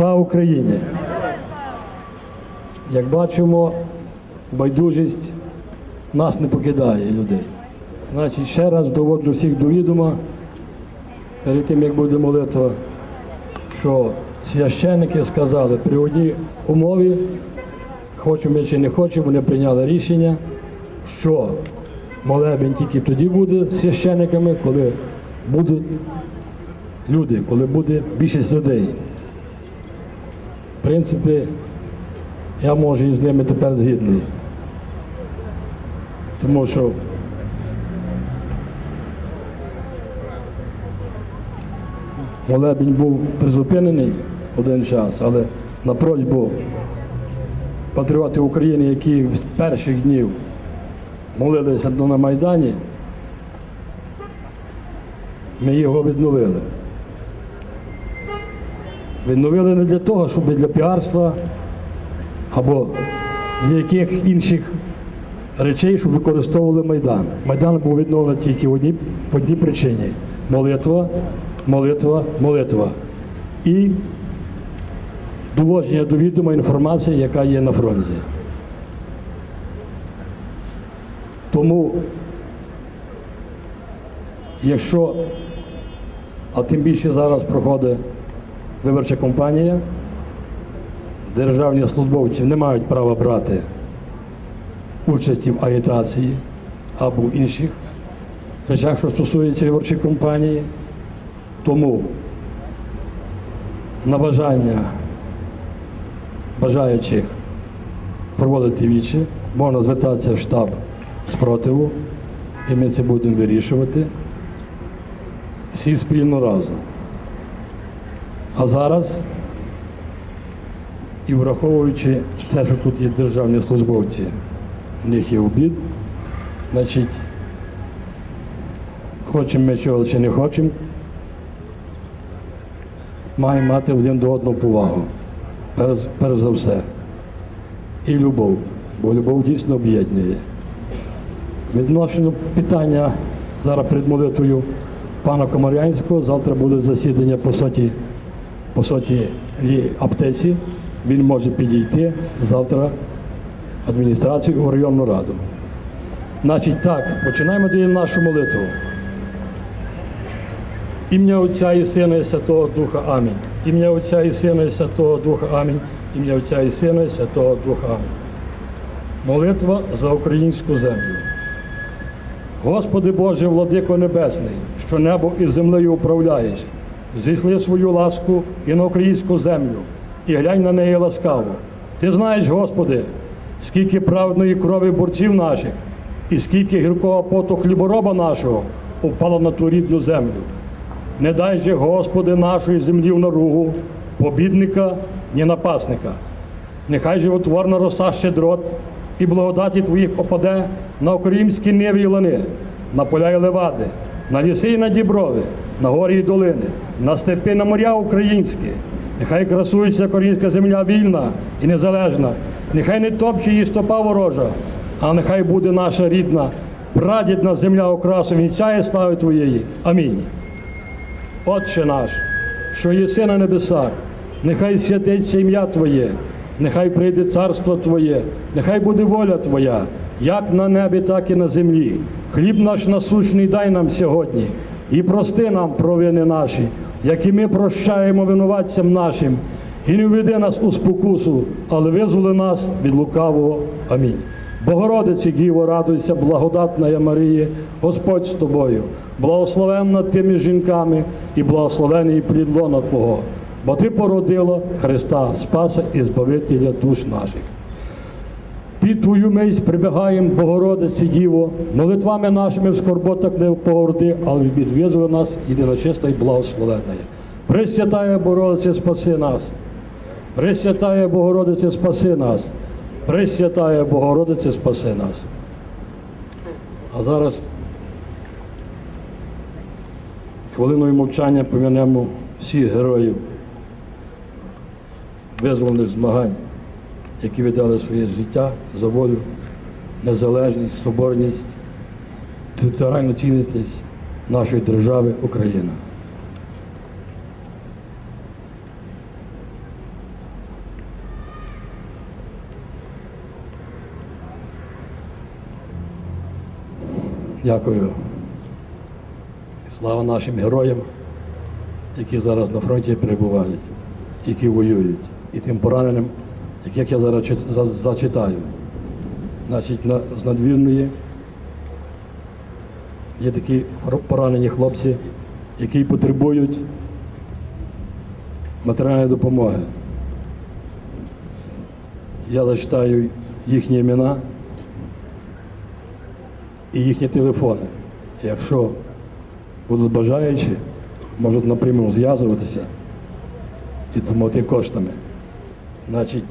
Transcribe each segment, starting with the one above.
Слава Україні! Як бачимо, байдужість нас не покидає людей. Значить, ще раз доводжу всіх до відома, перед тим як буде молитва, що священники сказали при одній умові, хочемо ми чи не хочемо, вони прийняли рішення, що молебень тільки тоді буде священниками, коли будуть люди, коли буде більшість людей. В принципі, я можу із ними тепер згідний. Тому що молебень був призупинений один час, але на просьбу патріотів України, які з перших днів молилися на Майдані, ми його відновили. Відновили не для того, щоб для піарства або для яких інших речей, щоб використовували Майдан. Майдан був відновлений тільки в одній, по одній причині. Молитва, молитва, молитва. І доводження до відома інформації, яка є на фронті. Тому, якщо, а тим більше зараз проходить виборча кампанія, державні службовці не мають права брати участі в агітації або інших речах, що стосується виборчої кампанії. Тому на бажання бажаючих проводити вічі, можна звертатися в штаб спротиву, і ми це будемо вирішувати всі спільно разом. А зараз, і враховуючи те, що тут є державні службовці, в них є обід, значить, хочемо ми чого чи не хочемо, маємо мати один до одного повагу. Перш, перш за все. І любов, бо любов дійсно об'єднує. Відносно питання зараз перед молитвою пана Комарянського, завтра буде засідання по суті, по суті аптеці. Він може підійти завтра в адміністрацію у районну раду. Значить так, починаємо нашу молитву. Ім'я Отця і Сина і Святого Духа Амінь. Ім'я Отця і Сина і Святого Духа Амінь. Ім'я Отця і Сина і Святого Духа Амінь. Молитва за українську землю. Господи Боже, владико Небесний, що небо і землею управляєш, зійшли свою ласку і на українську землю, і глянь на неї ласкаво. Ти знаєш, Господи, скільки праведної крові борців наших, і скільки гіркого поту хлібороба нашого упало на ту рідну землю. Не дай же, Господи, нашої землі в наругу, побідника, ні напасника. Нехай животворна роса щедрот і благодаті Твоїх опаде на українські ниві і лани, на поля і левади, на ліси і на діброви, на горі і долини, на степи, на моря українські. Нехай красується українська земля вільна і незалежна, нехай не топче її стопа ворожа, а нехай буде наша рідна, прадідна земля окрасу вінця і слави Твоєї. Амінь. Отче наш, що єси на небесах, нехай святиться ім'я Твоє, нехай прийде царство Твоє, нехай буде воля Твоя, як на небі, так і на землі. Хліб наш насущний дай нам сьогодні, і прости нам провини наші, які ми прощаємо винуватцям нашим, і не введи нас у спокусу, але визволи нас від лукавого. Амінь. Богородиці Діво, радуйся, благодатна я Марія, Господь з тобою, благословенна тими жінками і благословений плід лона Твого, бо Ти породила Христа, Спаса і Збавителя душ наших. Під Твою мить прибігаємо, Богородиці Діво, молитвами нашими в скорботах не погорди, але відвізує нас єдиночиста і благословенна. Пресвятая Богородице, спаси нас. Пресвятая Богородице, спаси нас. Пресвятая Богородице, спаси нас. А зараз хвилиною мовчання помянемо всіх героїв визвольних змагань, які віддали своє життя за волю, незалежність, соборність, територіальну цінність нашої держави Україна. Дякую. Слава нашим героям, які зараз на фронті перебувають, які воюють, і тим пораненим, яких я зараз чит- за- зачитаю. Значить, на, з надвірної є такі поранені хлопці, які потребують матеріальної допомоги. Я зачитаю їхні імена і їхні телефони. Якщо будуть бажаючі, можуть напряму зв'язуватися і допомогти коштами. Значить,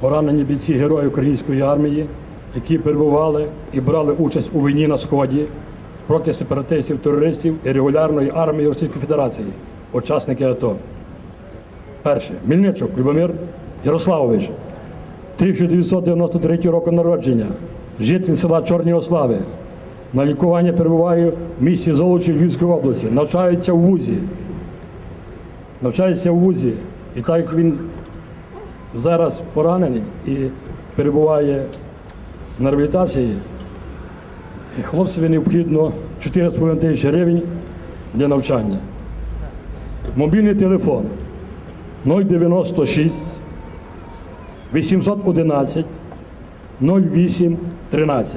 поранені бійці герої української армії, які перебували і брали участь у війні на Сході проти сепаратистів, терористів і регулярної армії Російської Федерації, учасники АТО. Перше. Мільничук Любомир Ярославович, 1993 року народження, житель села Чорні Ослави. На лікування перебуває в місті Золочі Львівської області. Навчається в вузі. Навчається в вузі. І так як він зараз поранений і перебуває на реабілітації, хлопцеві необхідно 4,5 тисячі гривень для навчання. Мобільний телефон 096 811 08 13.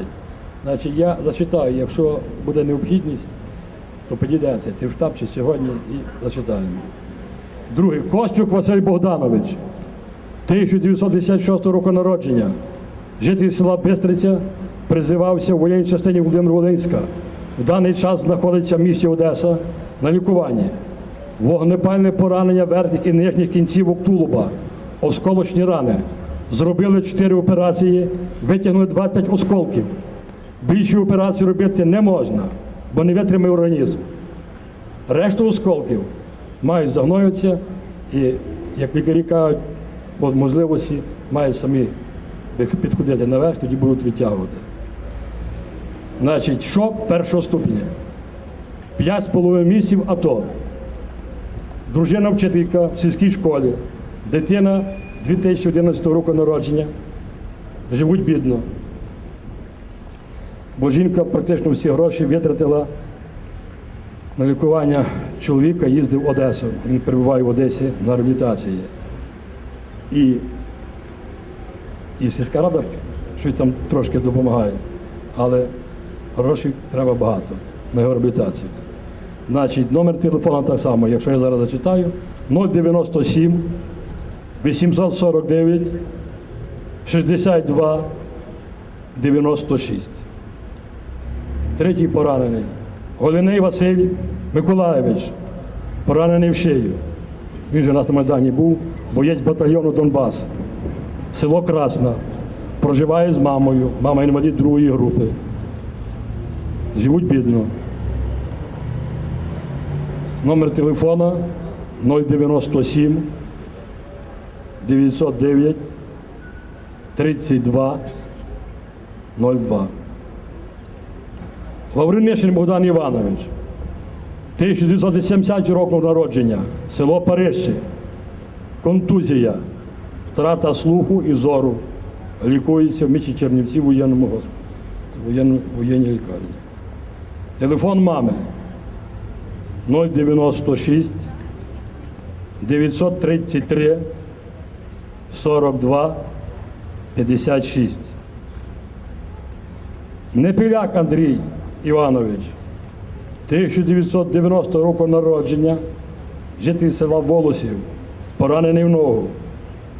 Значить, я зачитаю, якщо буде необхідність, то підійдеться це в штаб чи сьогодні і зачитаємо. Другий. Костюк Василь Богданович, 1956 року народження, житель села Бистриця, призивався в воєнній частині Володимир Волинська. В даний час знаходиться в місті Одеса на лікуванні. Вогнепальне поранення верхніх і нижніх кінцівок тулуба, осколочні рани. Зробили 4 операції, витягнули 25 осколків. Більші операції робити не можна, бо не витримає організм. Решту осколків мають загноюватися і, як лікарі кажуть, можливості мають самі підходити наверх, тоді будуть відтягувати. Значить, шок першого ступеня. П'ять з половиною місяців АТО. Дружина вчителька в сільській школі. Дитина 2011 року народження. Живуть бідно. Бо жінка практично всі гроші витратила на лікування чоловіка, їздив в Одесу. Він перебуває в Одесі на реабілітації. І, і сільська рада щось там трошки допомагає. Але грошей треба багато на його реабілітацію. Значить, номер телефону так само, якщо я зараз зачитаю, 097 849 62 96. Третій поранений. Голиний Василь Миколаєвич, поранений в шию. Він же на Майдані був, боєць батальйону Донбас. Село Красна. Проживає з мамою. Мама інвалід другої групи. Живуть бідно. Номер телефона 097 909 32 02. Лавринишин Богдан Іванович, 1970 року народження, село Парижче, контузія, втрата слуху і зору. Лікується в місті Чернівці в воєнному госпіталі, воєнно- воєнній лікарні. Телефон мами 096 933 42 56. Непіляк Андрій Іванович, 1990 року народження, житель села Волосів, поранений в ногу,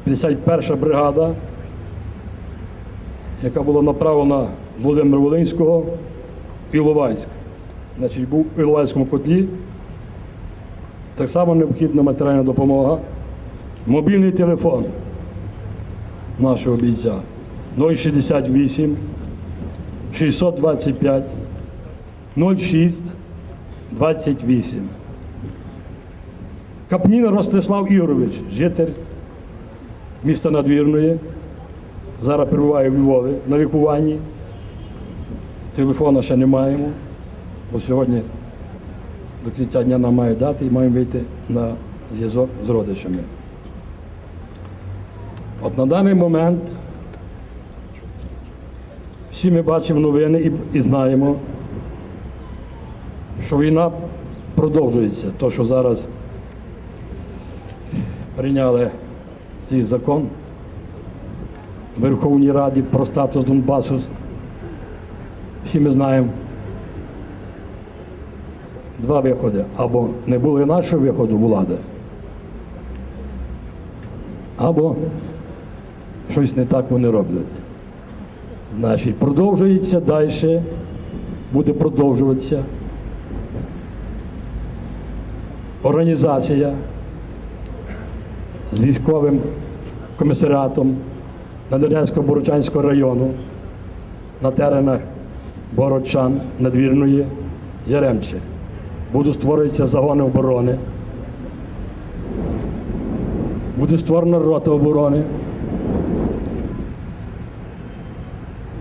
51 бригада, яка була направлена з Володимира Волинського в Іловайськ. Значить, був у Іловайському котлі. Так само необхідна матеріальна допомога. Мобільний телефон нашого бійця 068 625 06 28. Капнін Ростислав Ігорович, житель міста Надвірної. Зараз перебуває в Львові на лікуванні. Телефона ще не маємо, бо сьогодні до кінця дня нам має дати і маємо вийти на зв'язок з родичами. От на даний момент всі ми бачимо новини і, і знаємо, що війна продовжується. То, що зараз прийняли цей закон в Верховній Раді про статус Донбасу. Всі ми знаємо два виходи. Або не було нашого виходу влади, або щось не так вони роблять. Значить, продовжується далі, буде продовжуватися. Організація з військовим комісаріатом Надвірнянського Борочанського району на теренах Борочан, Надвірної, Яремче. Будуть створюватися загони оборони. Буде створена рота оборони.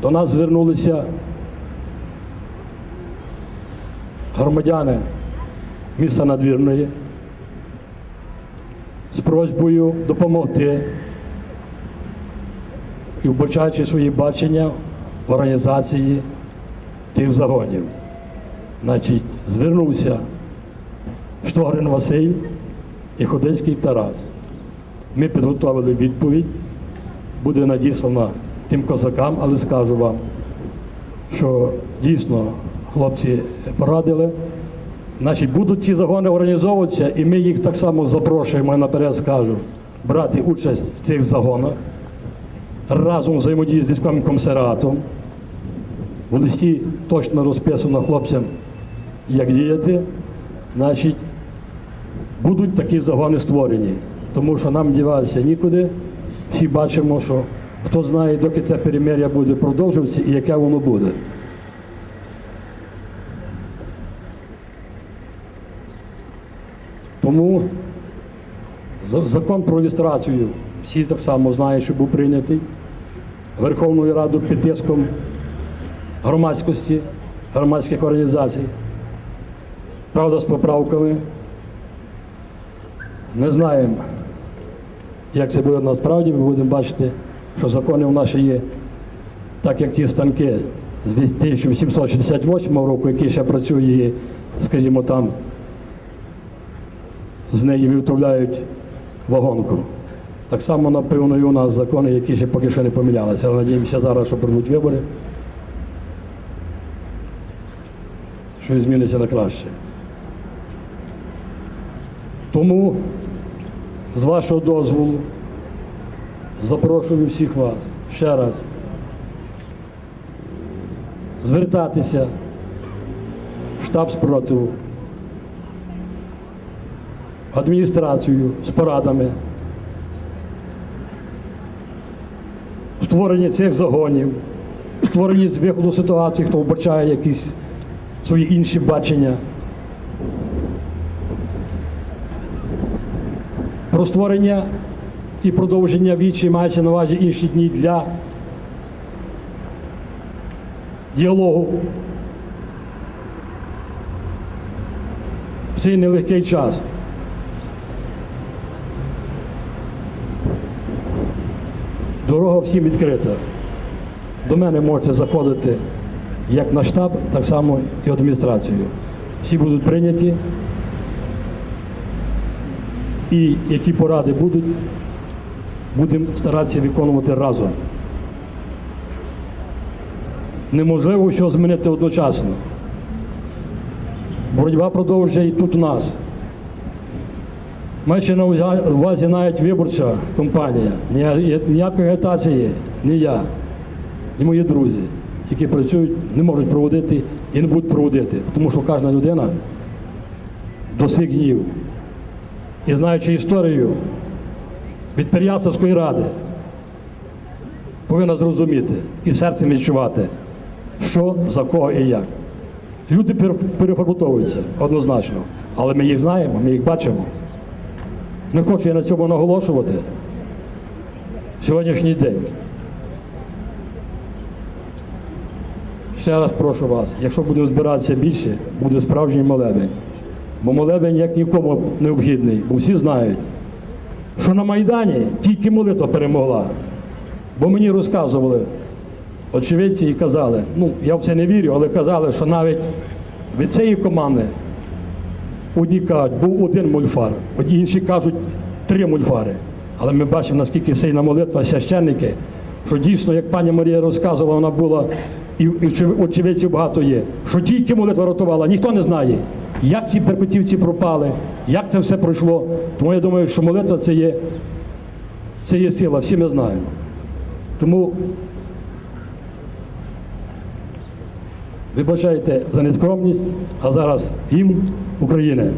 До нас звернулися громадяни міста Надвірної просьбою допомогти і вбачаючи свої бачення в організації тих загонів. Значить, звернувся Штогрин Василь і Ходицький Тарас. Ми підготовили відповідь, буде надіслана тим козакам, але скажу вам, що дійсно хлопці порадили. Значить, будуть ці загони організовуватися, і ми їх так само запрошуємо, я наперед скажу, брати участь в цих загонах разом взаємодії з військовим комісаріатом. В листі точно розписано хлопцям, як діяти. Значить, будуть такі загони створені, тому що нам діватися нікуди. Всі бачимо, що хто знає, доки це перемир'я буде продовжуватися і яке воно буде. Тому закон про люстрацію всі так само знають, що був прийнятий Верховною Радою під тиском громадськості, громадських організацій. Правда, з поправками. Не знаємо, як це буде насправді. Ми будемо бачити, що закони в наші є, так як ті станки з 1868 року, які ще працює, скажімо, там з неї виготовляють вагонку. Так само, напевно, і у нас закони, які ще поки що не помінялися. Але надіємося зараз, що прийдуть вибори. Щось зміниться на краще. Тому, з вашого дозволу, запрошую всіх вас ще раз звертатися в штаб спротиву, адміністрацію з порадами. в створенні цих загонів, в створенні з виходу ситуації, хто вбачає якісь свої інші бачення. Про створення і продовження вічі мається на увазі інші дні для діалогу в цей нелегкий час. Дорога всім відкрита. До мене можете заходити як на штаб, так само і адміністрацію. Всі будуть прийняті. І які поради будуть, будемо старатися виконувати разом. Неможливо що змінити одночасно. Боротьба продовжується і тут у нас. Маючи на увазі- навіть виборча компанія, Ні- ніякої агітації ні я, ні мої друзі, які працюють, не можуть проводити і не будуть проводити, тому що кожна людина до своїх днів і знаючи історію від Переяславської ради, повинна зрозуміти і серцем відчувати, що за кого і як. Люди пер- переформатовуються однозначно, але ми їх знаємо, ми їх бачимо. Не хочу я на цьому наголошувати. Сьогоднішній день. Ще раз прошу вас, якщо будемо збиратися більше, буде справжній молебень. Бо молебень як нікому необхідний, бо всі знають, що на Майдані тільки молитва перемогла. Бо мені розказували очевидці і казали, ну я в це не вірю, але казали, що навіть від цієї команди одні кажуть, був один мульфар, інші кажуть три мульфари. Але ми бачимо, наскільки сильна молитва священники, що дійсно, як пані Марія розказувала, вона була, і, очевидців багато є, що тільки молитва рятувала, ніхто не знає, як ці беркутівці пропали, як це все пройшло. Тому я думаю, що молитва це є, це є сила, всі ми знаємо. Тому вибачайте за нескромність, а зараз гімн України.